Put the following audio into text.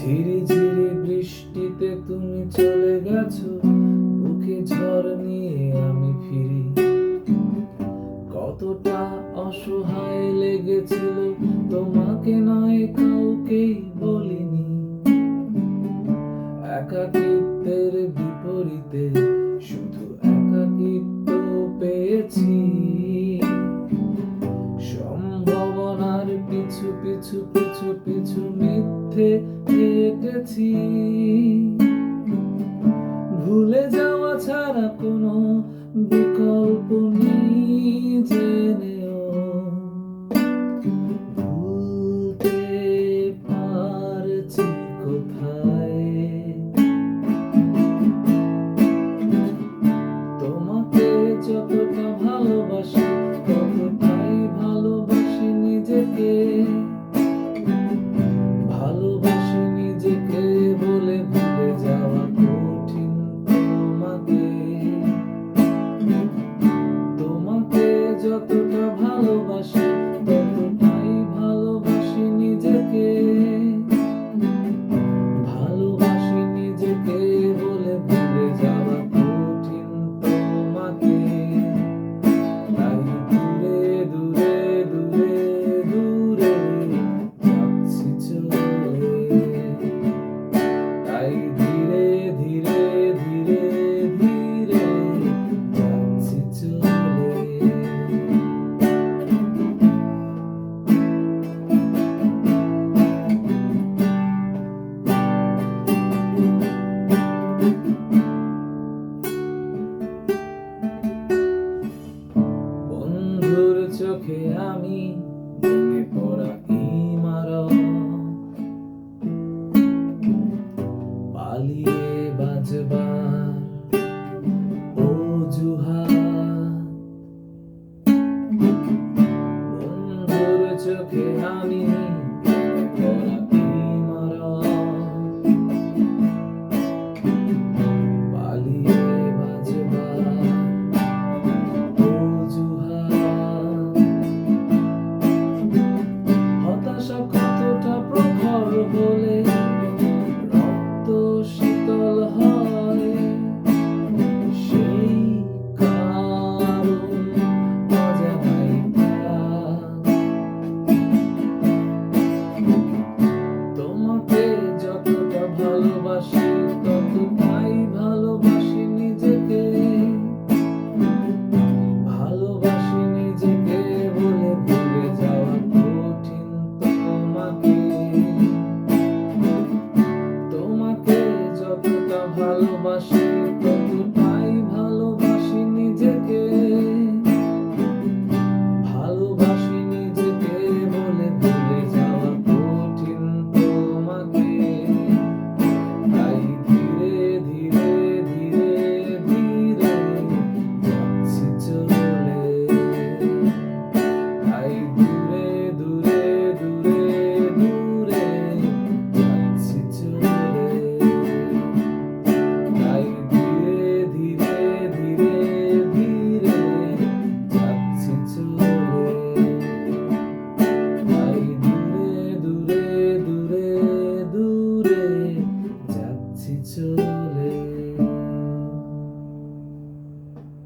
ঝিরি ঝিরি বৃষ্টিতে তুমি চলে গেছো, বুকে ঝড় নিয়ে আমি ফিরি। কতটা অসহায় লেগেছিল, তোমাকে নয় কাউকেই বলিনি। একাকিত্বের বিপরীতে, শুধু একাকিত্ব পেয়েছি। হেঁটেছি ভুলে যাওয়া ছাড়া কোনো বিকল্প নেই জেনেও। ভুলতে পারছি কোথায়? তোমাকে যতটা ভালোবাসি যতটা ভালোবাসি আমি ভেঙে পড়া ইমারত। পালিয়ে বাজবার অজুহাত। চোখে আমি Bull.